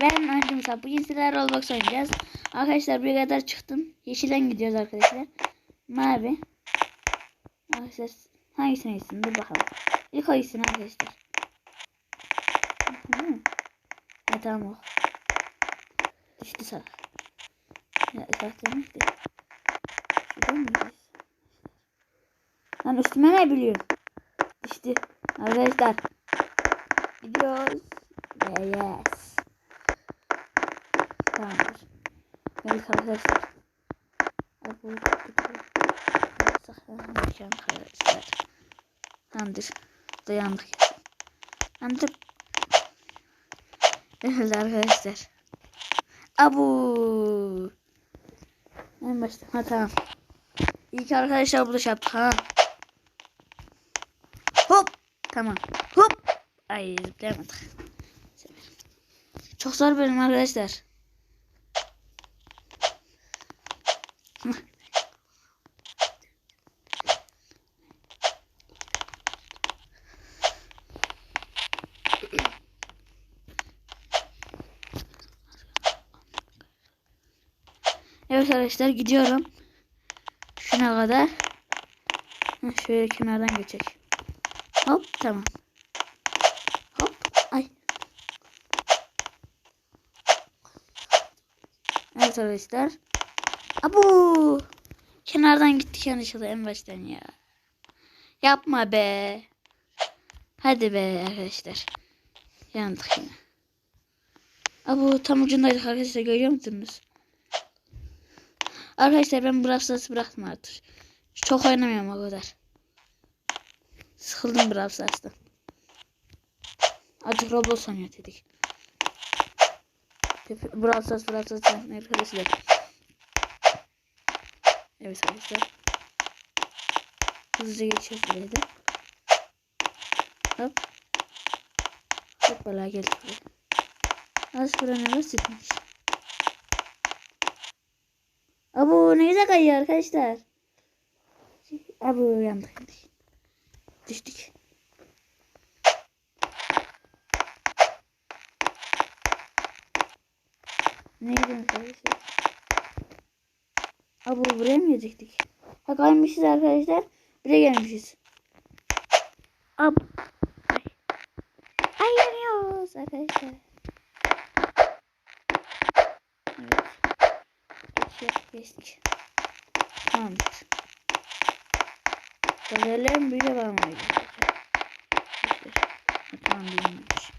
Ben Ancım. Bugün sizlerle Roblox oynayacağız. Arkadaşlar bir kadar çıktım. Yeşilden gidiyoruz arkadaşlar. Mavi. Arkadaşlar hangisine gitsin? Dur bakalım. İlk o arkadaşlar. Değil? Ha, tamam o. Düştü sağ. Ya zaten neydi? Şuradan mı üstüme ne biliyorsun? Düştü. Arkadaşlar. Gidiyoruz. Yes. Tamamdır. Evet arkadaşlar. Bu saklanmayacağım arkadaşlar. Tamamdır. Dayandık. Tamamdır. Evet arkadaşlar. Abu. En başta. Ha tamam. İlk arkadaşlar buluş yaptık ha. Hop. Tamam. Hop. Ay zıplayamadık. Çok zor bölüm arkadaşlar. Evet arkadaşlar gidiyorum. Şuna kadar. Şöyle kenardan geçecek. Hop tamam. Hop ay. Evet arkadaşlar. Abu. Kenardan gittik yanlışlıkla en baştan ya. Yapma be. Hadi be arkadaşlar. Yandık yine. Abu tam ucundaydık arkadaşlar görüyor musunuz? Arkadaşlar ben Brawl Stars'ı bıraktım artık. Çok oynamıyorum o kadar. Sıkıldım Brawl Stars'tan. Artık Roblox oynuyor dedik. Brawl Stars, Brawl Stars arkadaşlar. Evet arkadaşlar. Hızlıca geçeceğiz buraya da. Hop. Hop bala geldik buraya. Az buranın basitmiş. Abu ne güzel kayıyor arkadaşlar. Abu yandık. Düştük. Neydi arkadaşlar? Abu buraya mı gelecektik? Ha kaymışız arkadaşlar. Buraya gelmişiz. Ab. Ay. Ay yanıyoruz arkadaşlar. Evet. Geçiyor. Geçtik. Tamamdır. Galerlerin böyle var mı? Tamam bilmiyormuş.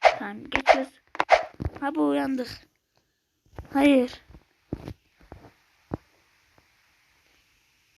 Tamam geçiyoruz. Ha bu uyandık. Hayır.